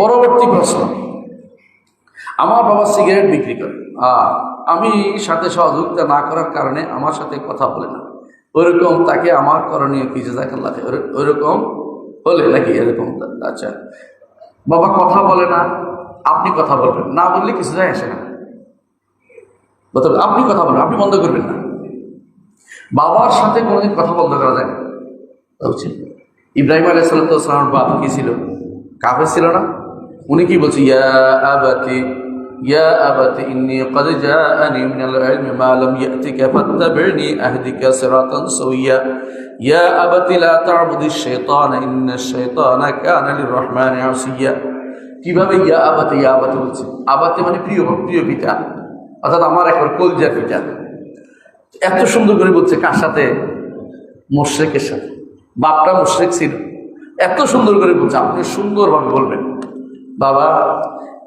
পরবর্তী প্রশ্ন। আমার বাবা সিগারেট বিক্রি করে। আমি সাথে সহযোগিতা না করার কারণে আমার সাথে কথা বলে না। ওইরকম তাকে আমার করণীয় কি? জাজাকাল্লাহ ওইরকম হলে নাকি এরকম? আচ্ছা। বাবা কথা বলে না, আপনি কথা বলবেন। না বললে কিছু যায় আসে না। আপনি কথা বলবেন, আপনি বন্ধ করবেন না। বাবার সাথে কোনোদিন কথা বন্ধ করা যায় না। তা উচিত ইব্রাহিম আলাইসালাম বাপ কি ছিল? কাফের ছিল না? উনি কি বলছে ইয়া আবাতি ইয়া আবাতি ইন্নি قد جاءني من العلم ما لم يأتك فاتبعني أهدك صراطا سويا يا أبت لا تعبد الشيطان إن الشيطان كان للرحمن عصيا কিভাবে ইয়া আবাতে ইয়া আবাতে বলছে আবাতে মানে প্রিয় প্রিয় পিতা অর্থাৎ আমার একবার কলজা পিতা এত সুন্দর করে বলছে কার সাথে মোশ্রেকের সাথে বাপটা মোশ্রেক ছিল এত সুন্দর করে বলছে আপনি সুন্দরভাবে বলবেন বাবা,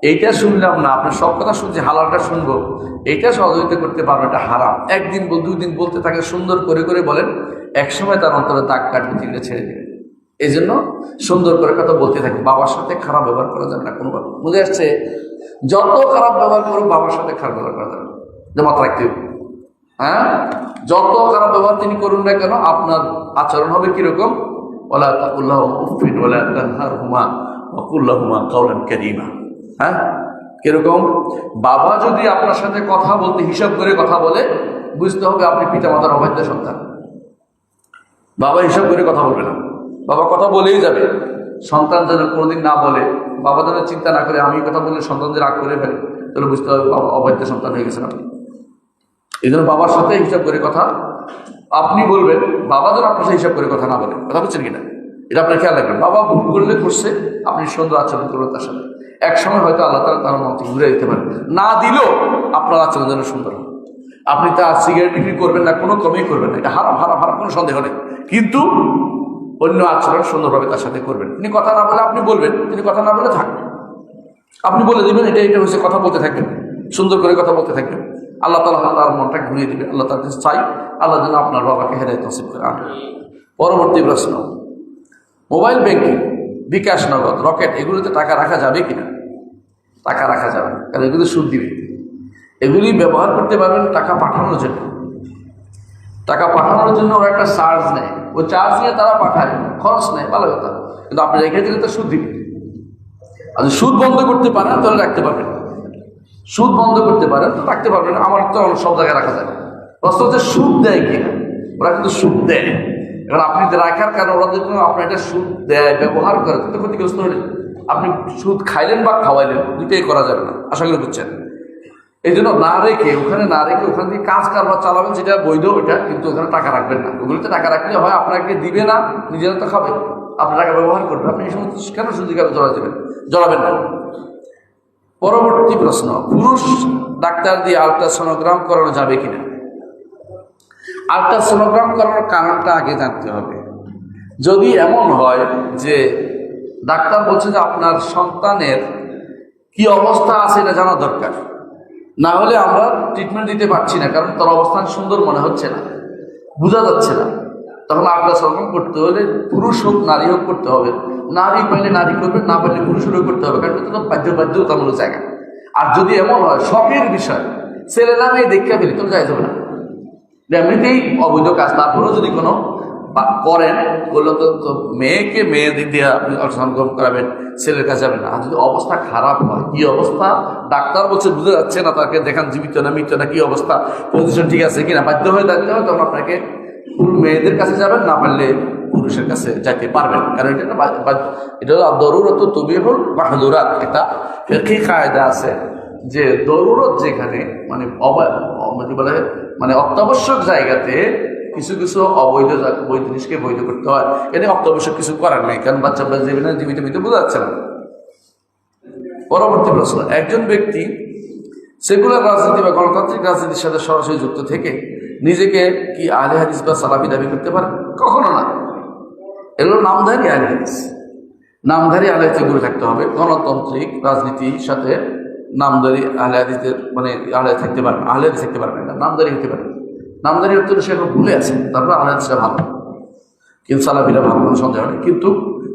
এইটা শুনলাম না, আপনার সব কথা শুনছি, হালালটা শুনব। এইটা সহযোগিতা করতে পারব এটা হারাম। একদিন দুই দিন বলতে থাকে, সুন্দর করে করে বলেন, একসময় তার অন্তরে দাগ কাটবে তিনটে ছেড়ে দেবে। এই জন্য সুন্দর করে কথা বলতে থাকে বাবার সাথে খারাপ ব্যবহার করা যাবে না কোনোভাবে বুঝে আসছে? যত খারাপ ব্যবহার করুক, বাবার সাথে খারাপ ব্যবহার করা যাবে যে মাথা রাখতে হ্যাঁ? যত খারাপ ব্যবহার তিনি করুন না কেন, আপনার আচরণ হবে কীরকম? ওলা উফিন ওলা হুমা ওকুল্লাহ হুমা কাউলান কারিমা। হ্যাঁ? কীরকম? বাবা যদি আপনার সাথে কথা বলতে, হিসাব করে কথা বলে, বুঝতে হবে আপনি পিতামাতার অবাধ্য সন্তান। বাবা হিসাব করে কথা বলবে না। বাবা কথা বলেই যাবে। সন্তান যেন কোনোদিন না বলে, বাবা যেন চিন্তা না করে, আমি কথা বলে সন্তানদের রাগ করে ফেলে, তাহলে বুঝতে হবে অবাধ্য সন্তান হয়ে গেছেন আপনি। এই জন্য বাবার সাথে হিসাব করে কথা। আপনি বলবেন, বাবা যেন আপনার সাথে হিসাব করে কথা না বলে। কথা বলছেন কিনা? এটা আপনার খেয়াল রাখবেন। বাবা ভুল করলে করছে, আপনি সুন্দর আচরণ করবেন তার সাথে। এক সময় হয়তো আল্লাহ তালা তার থেকে ঘুরে দিতে পারেন। না দিলেও আপনার আচরণ যেন সুন্দর হয়। আপনি তার সিগারেট বিক্রি করবেন না, কোনো কমেই করবেন না। এটা হারাম হারাম হারাম, কোনো সন্দেহ নেই। কিন্তু অন্য আচরণ সুন্দরভাবে তার সাথে করবেন। তিনি কথা না বলে আপনি বলবেন, তিনি কথা না বলে থাকবেন। আপনি বলে দেবেন, এটা এটা হচ্ছে কথা বলতে থাকবেন। সুন্দর করে কথা বলতে থাকবেন। আল্লাহ তালা তার মনটা ঘুরিয়ে দিবে আল্লাহ তার চাই, আল্লাহ যেন আপনার বাবাকে হেদায়ত নসিব করে। আন পরবর্তী প্রশ্ন। মোবাইল ব্যাংকিং, বিকাশ নগদ, রকেট, এগুলোতে টাকা রাখা যাবে কিনা? টাকা রাখা যাবে কারণ এগুলো সুদ দিবে। এগুলি ব্যবহার করতে পারবেন টাকা পাঠানোর জন্য। টাকা পাঠানোর জন্য ওরা একটা চার্জ নেয়। ওই চার্জ নিয়ে তারা পাঠায়, খরচ নেয়, ভালো কথা। কিন্তু আপনি রেখে দিলে তো সুদ দিবে। আর যদি সুদ বন্ধ করতে পারেন, তাহলে রাখতে পারবেন। সুদ বন্ধ করতে পারেন, তো রাখতে পারবেন। আমার তো সব জায়গায় রাখা যায় প্রশ্ন হচ্ছে সুদ দেয় কিনা? ওরা কিন্তু সুদ দেয়। এবার আপনি রাখার কারণে ওরা দেখুন আপনার এটা সুদ দেয় ব্যবহার করে, তো ক্ষতিগ্রস্ত হলেন আপনি সুদ খাইলেন বা খাওয়াইলেন, দুইটাই করা যাবে না, আশা করি বুঝছেন? এই জন্য না রেখে, ওখানে না রেখে ওখান থেকে কাজ কারবার চালাবেন যেটা বৈধ ওইটা কিন্তু ওখানে টাকা রাখবেন না। ওগুলোতে টাকা রাখলে হয় আপনাকে দিবে না নিজেরা তো খাবে। আপনার টাকা ব্যবহার করবে আপনি এই সমস্ত কেন সুযোগ জড়া দেবেন জড়াবেন না। পরবর্তী প্রশ্ন, পুরুষ ডাক্তার দিয়ে আলট্রাসোনোগ্রাম করানো যাবে কিনা? আলট্রাসোনোগ্রাম করার কারণটা আগে জানতে হবে। যদি এমন হয় যে ডাক্তার বলছে যে আপনার সন্তানের কি অবস্থা আছে এটা জানা দরকার, না হলে আমরা ট্রিটমেন্ট দিতে পারছি না, কারণ তার অবস্থান সুন্দর মনে হচ্ছে না, বোঝা যাচ্ছে না। তখন আলট্রাসাউন্ড করতে হলে পুরুষ হোক, নারী হোক করতে হবে। নারী পাইলে নারী করবে, না পাইলে পুরুষেরও করতে হবে, কারণ এটা বাধ্য বাধ্যতামূলক জায়গা। আর যদি এমন হয়, শখের বিষয় ছেলে না মেয়ে দেখতে পেলে তো যাই যাবে না। এমনিতেই অবৈধ কাজ তারপরেও যদি কোনো করেন বলল তো মেয়েকে মেয়ে দিয়ে আপনি আলট্রাসাউন্ড করাবেন, ছেলের কাছে যাবেন আর যদি অবস্থা খারাপ হয়, কি অবস্থা? ডাক্তার বলছে বুঝতে যাচ্ছে না তাকে, দেখান জীবিত না মৃত না কি অবস্থা পজিশন ঠিক আছে কিনা? বাধ্য হয়ে থাকতে হবে তখন আপনাকে মেয়েদের কাছে যাবেন, না পারলে পুরুষের কাছে যাইতে পারবেন কারণ এটা এটা হলো দরুরত তবি হল মাহদুরাত। এটা ফেকি কায়দা আছে যে, দরুরত যেখানে মানে অবা অ- মানে বলে? মানে অত্যাবশ্যক জায়গাতে কিছু কিছু অবৈধ বৈধ জিনিসকে বৈধ করতে হয়। এখানে অত্যাবশ্যক কিছু করার নেই, কারণ বাচ্চা বাচ্চা জীবনে জীবিত মৃত বোঝা যাচ্ছে না। পরবর্তী প্রশ্ন, একজন ব্যক্তি সেকুলার রাজনীতি বা গণতান্ত্রিক রাজনীতির সাথে সরাসরি যুক্ত থেকে নিজেকে কি আলে হাদিস বা সালাফি দাবি করতে পারে? কখনো না। এগুলো নামধারী আলে হাদিস। নামধারী আলে হাদিসে থাকতে হবে। গণতান্ত্রিক রাজনীতির সাথে নামধারী আলে হাদিসের মানে আলে থাকতে পারবে হাদিস থাকতে পারবে না নামদারি হতে পারে। নামদারি হতে সে এখন ভুলে আছে, তারপর আলে হাদিসটা ভালো। কিন্তু সালাফিরা ভালো কোনো সন্দেহ নেই, কিন্তু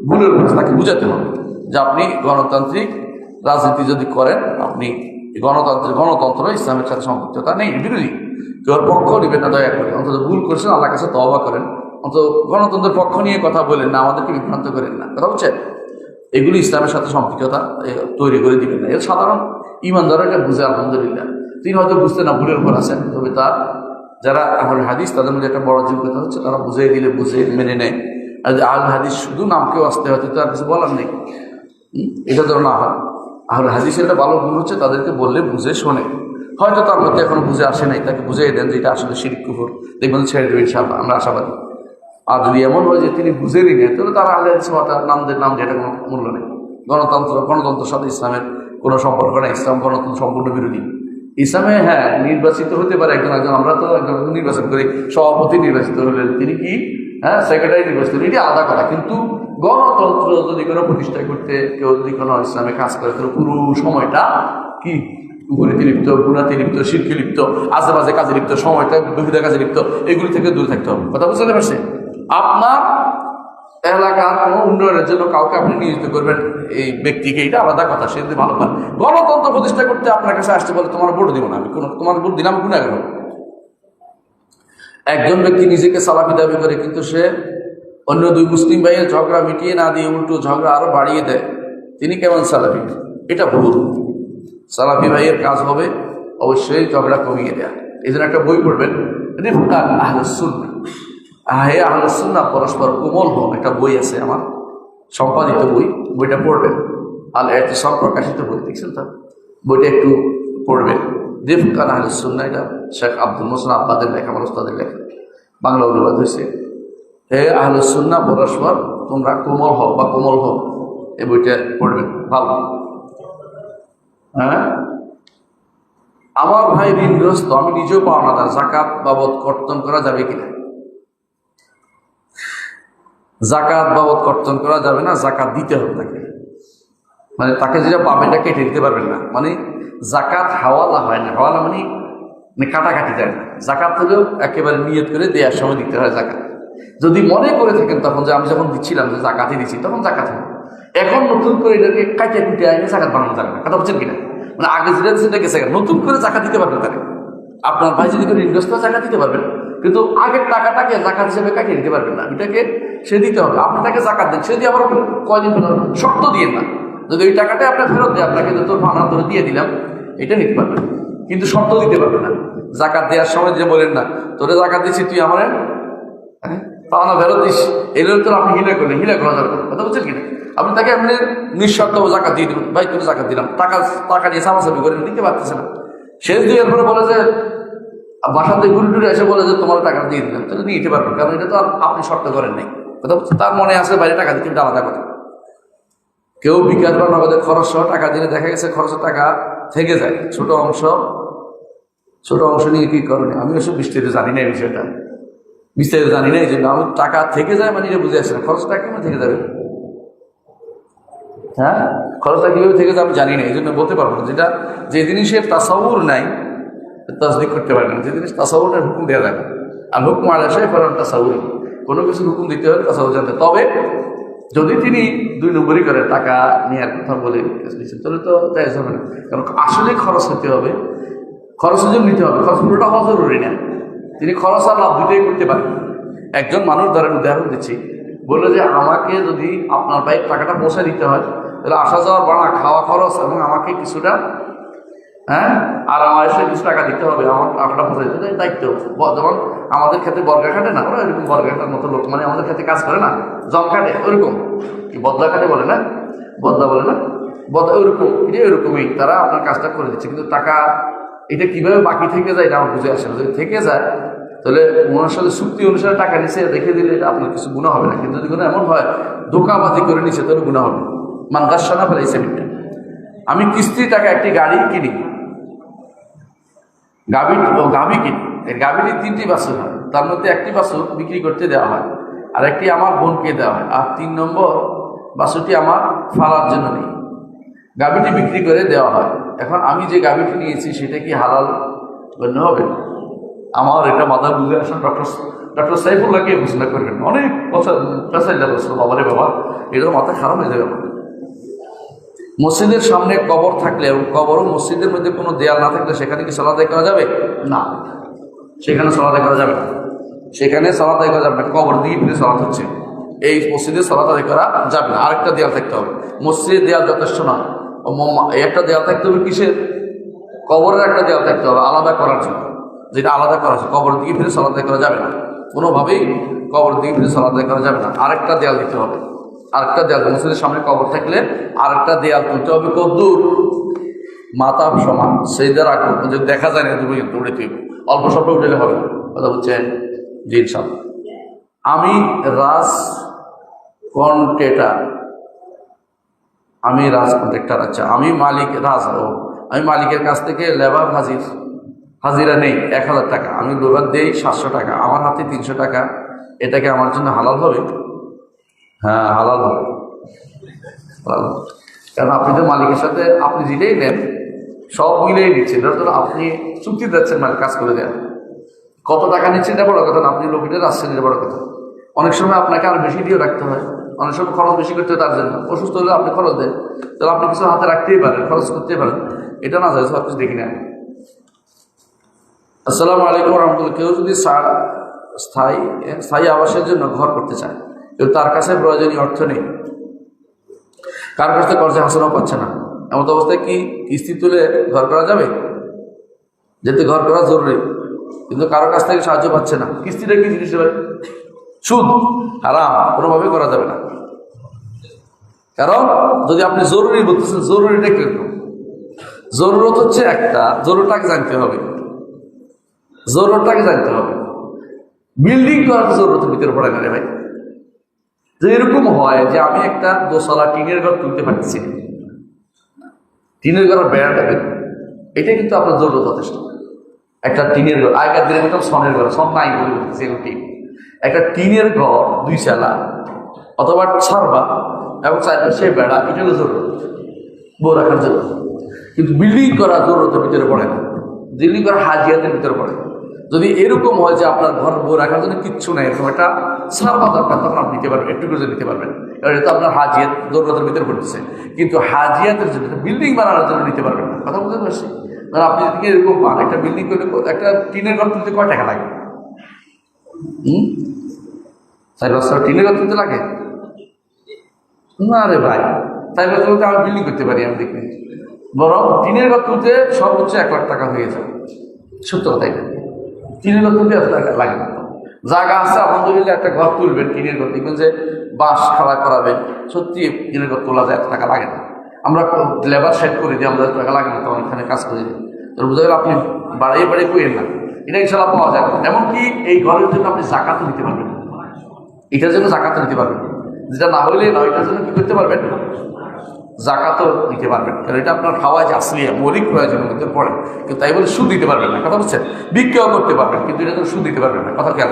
ভুলের বুঝে তাকে বুঝাতে হবে যে আপনি গণতান্ত্রিক রাজনীতি যদি করেন, আপনি গণতন্ত্রের গণতন্ত্র, ইসলামের সাথে সম্পৃক্ততা নেই, বিরোধী। কেউ পক্ষ নেবেন না, দয়া করে। অন্তত ভুল করছেন আল্লাহ কাছে তবা করেন। অন্তত গণতন্ত্রের পক্ষ নিয়ে কথা বলেন না, আমাদেরকে বিভ্রান্ত করেন না। কথা বুঝছেন এগুলি ইসলামের সাথে সম্পৃক্ততা তৈরি করে দিবেন না। এর সাধারণ ইমানদার এটা বুঝে, আলহামদুলিল্লাহ। তিনি হয়তো বুঝতে না, ভুলের উপর আছেন। তবে তার যারা আহল হাদিস, তাদের মধ্যে একটা বড় যোগ্যতা হচ্ছে, তারা বুঝিয়ে দিলে বুঝে মেনে নেয়। আর আল হাদিস শুধু নামকেও আসতে হয়তো তার কিছু বলার নেই। এটা যেন না হয়। আহল হাদিসের একটা ভালো গুণ হচ্ছে, তাদেরকে বললে বুঝে শোনে। হয়তো তার মধ্যে এখনও বুঝে আসে নাই, তাকে বুঝিয়ে দেন যে এটা আসলে শিরিক কুকুর দেখবেন ছেড়ে দেবেন আমরা আশাবাদী। আর যদি এমন হয় যে তিনি বুঝে নিলেন তাহলে তারা আগে হওয়াটা নাম দিয়ে নাম দিয়ে এটা কোনো মূল্য নেই। গণতন্ত্র গণতন্ত্রের সাথে ইসলামের কোনো সম্পর্ক নেই, ইসলাম গণতন্ত্র সম্পূর্ণ বিরোধী। ইসলামে হ্যাঁ নির্বাচিত হতে পারে একজন একজন আমরা তো একজন নির্বাচন করি, সভাপতি নির্বাচিত হলেন তিনি কি? হ্যাঁ সেক্রেটারি নির্বাচিত হলেন এটি আলাদা কথা। কিন্তু গণতন্ত্র যদি কোনো প্রতিষ্ঠা করতে কেউ যদি কোনো ইসলামে কাজ করে, তাহলে পুরো সময়টা কি? উপনীতি লিপ্ত গুণাতি লিপ্ত শিল্পী লিপ্ত আশেপাশে কাজে লিপ্ত, সময়টা বিভিন্ন কাজে লিপ্ত, এগুলি থেকে দূরে থাকতে হবে। কথা বুঝতে পারছে আপনার এলাকার কোনো উন্নয়নের জন্য কাউকে আপনি নিয়োজিত করবেন এই ব্যক্তিকে, এটা আলাদা কথা, সে যদি ভালো পায়। গণতন্ত্র প্রতিষ্ঠা করতে আপনার কাছে আসতে বলে তোমার ভোট দিব না, আমি কোনো তোমার ভোট দিলাম, গুণা গেল। একজন ব্যক্তি নিজেকে সালাফি দাবি করে, কিন্তু সে অন্য দুই মুসলিম ভাইয়ের ঝগড়া মিটিয়ে না দিয়ে উল্টো ঝগড়া আরও বাড়িয়ে দেয়। তিনি কেমন সালাফি? এটা ভুল। সালাফি ভাইয়ের কাজ হবে অবশ্যই ঝগড়া কমিয়ে দেয়া। এই জন্য একটা বই পড়বেন, রিফকান আহলুসুন্না আহে আহলুসুন্না পরস্পর কোমল হোক একটা বই আছে আমার, সম্পাদিত বই, বইটা পড়বেন। আল এত সব প্রকাশিত বই, দেখছেন তো? বইটা একটু পড়বেন। রিফকান আহলুসুন্না এটা শেখ আব্দুল মোসেন আব্বাদের লেখা, আমার ওস্তাদের লেখা। বাংলা অনুবাদ হয়েছে। হে আহলুসুন্না পরস্পর তোমরা কোমল হও বা কোমল হও, এই বইটা পড়বেন। ভালো। হ্যাঁ? আমার ভাই ঋণগ্রস্ত, আমি নিজেও পাওনাদার জাকাত বাবদ কর্তন করা যাবে কিনা? জাকাত বাবদ কর্তন করা যাবে না জাকাত দিতে হবে তাকে। মানে তাকে যেটা পাবেন এটা কেটে দিতে পারবেন না। মানে জাকাত হাওয়ালা হয় না। হাওয়ালা মানে মানে কাটাকাটি দেয় না। জাকাত হলেও একেবারে নিয়ত করে দেওয়ার সময় দিতে হয় জাকাত যদি মনে করে থাকেন তখন যে আমি যখন দিচ্ছিলাম যে জাকাতই দিচ্ছি তখন জাকাত হবে। এখন নতুন করে এটাকে কাটিয়ে কুটে আইনে জাকাত বানানো যাবে না। কথা বলছেন কিনা? মানে আগে যেটা সেটা গেছে নতুন করে জাকাত দিতে পারবেন তাকে। আপনার ভাই যদি করে জাকাত দিতে পারবেন। কিন্তু আগের টাকাটাকে জাকাত হিসেবে কাটিয়ে দিতে পারবেন না? এটাকে সে দিতে হবে। আপনি তাকে জাকাত দেন, সে দিয়ে আবার কয়দিন পর শর্ত দিয়ে না। যদি ওই টাকাটা আপনার ফেরত দেয়, আপনাকে তোর ফানা ধরে দিয়ে দিলাম, এটা নিতে পারবেন কিন্তু শর্ত দিতে পারবে না। জাকাত দেওয়ার সময় যে বলেন না, তোরে জাকাত দিচ্ছি তুই আমার হ্যাঁ পাওনা ফেরত দিস। এগুলো তো আপনি হিলে করলেন হিলে করা যাবে কথা বলছেন কিনা আপনি তাকে আপনি নিঃশর্ত জাকাত দিয়ে দিবেন। ভাই তুমি জাকাত দিলাম। টাকা টাকা দিয়ে সামাসাবি করে দিতে পারতেছে না। সে যদি এরপরে বলে যে বাসাতে ঘুরে টুরে এসে বলে যে, তোমার টাকা দিয়ে দিলাম। তাহলে দিয়ে দিতে পারবেন কারণ এটা তো আপনি শর্ত করেন নাই। কথা বলছে তার মনে আছে বাইরে টাকা দিতে এটা আলাদা কথা। কেউ বিকাশ বা নগদে খরচ টাকা দিলে দেখা গেছে খরচের টাকা থেকে যায়। ছোট অংশ ছোট অংশ নিয়ে কি করেন আমি ওসব বিস্তারিত জানি না এই বিষয়টা। বিস্তারিত জানি না, এই জন্য আমি টাকা থেকে যায় মানে এটা বুঝে আসছে না। খরচটা কেমন থেকে যাবে? হ্যাঁ? খরচটা কীভাবে থেকে যাবে আমি জানি না, এই জন্য বলতে পারব না। যেটা, যে জিনিসের তাসাউর নাই তাসদিক করতে পারে না। যে জিনিস তাসাউরের হুকুম দেওয়া না আর হুকুম আলাসে কারণ তাসাউর কোনো কিছু হুকুম দিতে হবে তাসাউর জানতে। তবে যদি তিনি দুই নম্বরই করে টাকা নেওয়ার কথা বলে তাহলে তো তাই হবে না। কারণ আসলে খরচ হতে হবে। খরচ জন্য নিতে হবে। খরচ পুরোটা হওয়া জরুরি না। তিনি খরচ আর লাভ দুটোই করতে পারেন। একজন মানুষ ধরেন উদাহরণ দিচ্ছি। বলল যে, আমাকে যদি আপনার পায়ে টাকাটা পৌঁছে দিতে হয়, তাহলে আসা যাওয়ার ভাড়া খাওয়া খরচ এবং আমাকে কিছুটা হ্যাঁ? আর আমার এসে কিছু টাকা দিতে হবে আমার পৌঁছে দিতে হবে, দায়িত্ব। যেমন আমাদের ক্ষেত্রে বর্গা খাটে না ওরা এরকম বর্গা খাটার মতো লোক মানে আমাদের ক্ষেত্রে কাজ করে না জম খাটে ওরকম। বদলা খাটে বলে না? বদলা বলে না? বদলা ওরকম এটা ওরকমই তারা আপনার কাজটা করে দিচ্ছে কিন্তু টাকা এটা কীভাবে বাকি থেকে যায় এটা আমার বুঝে আসে যদি থেকে যায় তাহলে ওনার সাথে চুক্তি অনুসারে টাকা নিচ্ছে রেখে দিলে এটা আপনার কিছু গুণা হবে না। কিন্তু যদি কোনো এমন হয় ধোকাবাজি করে নিচ্ছে তাহলে গুণা হবে মান গাছানা ফেলে এই সেমিটটা আমি কিস্তির টাকা একটি গাড়ি কিনি গাভি ও গাভি কিনি। এই তিনটি বাছুর হয়। তার মধ্যে একটি বাছুর বিক্রি করতে দেওয়া হয় আর একটি আমার বোনকে দেওয়া হয়। আর তিন নম্বর বাছুরটি আমার ফালার জন্য নেই। গাভীটি বিক্রি করে দেওয়া হয়। এখন আমি যে গাভিটি নিয়েছি, সেটা কি হালাল? গণ্য হবে আমার এটা মাথা বুঝে আসেন ডক্টর ডক্টর সাইফুল্লাহকে ঘোষণা করবেন। অনেক কথা পেশাই যাবে বাবারে বাবা এটা মাথা খারাপ হয়ে যাবে মসজিদের সামনে কবর থাকলে এবং মসজিদের মধ্যে কোনো দেয়াল না থাকলে সেখানে কি সলাদাই করা যাবে? না। সেখানে সলাদাই করা যাবে না। সেখানে সলাদাই করা যাবে না। কবর দিয়ে ফিরে সলাদ হচ্ছে। এই মসজিদে সলাদ আদায় করা যাবে না। আরেকটা দেয়াল থাকতে হবে। মসজিদের দেয়াল যথেষ্ট এই একটা দেয়াল থাকতে হবে কিসের? কবরের একটা দেয়াল থাকতে হবে আলাদা করার জন্য। যেটা আলাদা করা আছে। কবর দিকে ফিরে সলাদ আদায় করা যাবে না। কোনোভাবেই কবর দিকে ফিরে সলাদ আদায় করা যাবে না। আরেকটা দেয়াল দিতে হবে। আরেকটা দেয়াল, মসজিদের সামনে কবর থাকলে আরেকটা দেয়াল তুলতে হবে কদ্দূর মাথা সমান, সেই দ্বারা যদি দেখা যায় না তুমি উঠে তুই অল্প স্বল্প উঠলে হবে কথা বলছেন জি, ইনশাল্লাহ। আমি রাজ কন্টেটার আমি রাজ কন্ট্রাক্টর আচ্ছা আমি মালিক, রাজ আমি মালিকের কাছ থেকে লেবার হাজির। হাজিরা নেই, এক হাজার টাকা। আমি লেবার দেই সাতশো টাকা, আমার হাতে তিনশো টাকা। এটাকে আমার জন্য হালাল হবে? হ্যাঁ হালাল হবে। কারণ আপনি তো মালিকের সাথে, আপনি যেটাই নেন, সব মিলেই নিচ্ছেন। জন্য আপনি চুক্তি দিচ্ছেন মালিক কাজ করে দেন। কত টাকা নিচ্ছেন এটা বড় কথা না, আপনি লোকেটা আসছেন এটা বড় কথা। অনেক সময় আপনাকে আরও বেশি দিয়ে রাখতে হয়। অনেক সময় খরচ বেশি করতে হয় তার জন্য। অসুস্থ হলে আপনি খরচ দেন। তাহলে আপনি কিছু হাতে রাখতেই পারেন, খরচ করতেই পারেন। এটা না যায় সব কিছু দেখি না আসসালামু আলাইকুম রহমতুল্লাহ। কেউ যদি স্থায়ী স্থায়ী আবাসের জন্য ঘর করতে চায় কেউ তার কাছে প্রয়োজনীয় অর্থ নেই। কার কাছে কর্জে হাসানও পাচ্ছে না। এমন অবস্থায় কি কিস্তি তুলে ঘর করা যাবে? যেতে ঘর করা জরুরি, কিন্তু কারও কাছ থেকে সাহায্য পাচ্ছে না। কিস্তিটা কি জিনিস ভাই সুদ, হারাম, কোনোভাবে করা যাবে না। কারণ যদি আপনি জরুরি বলতেছেন, জরুরিটা কীরকম? জরুরত হচ্ছে একটা, জরুরটাকে জানতে হবে। জরুরতটাকে জানতে হবে। বিল্ডিং করার জরুরতের ভিতরে পড়ে না রে ভাই। যে এরকম হয় যে আমি একটা দোতলা টিনের ঘর তুলতে পারছি টিনের ঘরের বেড়া দেবেন এটা কিন্তু আপনার জরুরত যথেষ্ট। একটা টিনের ঘর আগের দিনের মতন সনের ঘর, সন নাই বলে টিন একটা টিনের ঘর, দুই চালা, অথবা ছাড়বা এবং চারপাশে বেড়া, এটা হলো জরুরত। বউ রাখার জন্য। কিন্তু বিল্ডিং করা জরুরতের ভিতরে পড়ে না। বিল্ডিং করা হাজিয়াতের ভিতরে পড়ে যদি এরকম হয় যে আপনার ঘর বউ রাখার জন্য কিচ্ছু নেই, এরকম একটা সারবা দরকার তখন আপনি নিতে পারবেন, একটু করে নিতে পারবেন। কারণ এটা আপনার হাজিয়াত জরুরতের ভিতরে পড়তেছে। কিন্তু হাজিয়াতের জন্য, বিল্ডিং বানানোর জন্য নিতে পারবেন না। কথা বুঝতে পারছি? কারণ আপনি যদি এরকম পান, একটা বিল্ডিং করলে একটা টিনের ঘর তুলতে কয় টাকা লাগে? হুম? চার বছর টিনের ঘর তুলতে লাগে? না রে ভাই, চার তাই বলতে আমি বিল্ডিং করতে পারি, আমি দেখি। বরং টিনের ঘর তুলতে সর্বোচ্চ এক লাখ টাকা হয়ে যাবে সত্য কথা এটা টিনের এত টাকা লাগে না। জায়গা আছে, আলহামদুলিল্লাহ একটা ঘর তুলবেন টিনের ঘর দেখবেন যে বাঁশ খাড়া করাবেন, সত্যি টিনের ঘর তোলা যায়, এত টাকা লাগে না। আমরা লেবার সেট করে দিই আমাদের টাকা লাগে না, তো অনেকখানে কাজ করে দিই তো বোঝা গেল, আপনি বাড়িয়ে বাড়িয়ে করেন না। এটা ইনশাল্লাহ পাওয়া যায়। এমনকি এই ঘরের জন্য আপনি জাকাতও নিতে পারবেন এটার জন্য জাকাতও নিতে পারবেন যেটা না হইলে না, এটার জন্য কি করতে পারবেন? জাকাতও দিতে পারবেন। কারণ এটা আপনার খাওয়া যে আসলে মৌলিক প্রয়োজনের মধ্যে পড়ে। কিন্তু তাই বলে সুদ দিতে পারবেন না। কথা বলছেন বিক্রয় করতে পারবেন, কিন্তু এটা সুদ দিতে পারবেন না। কথা খেয়াল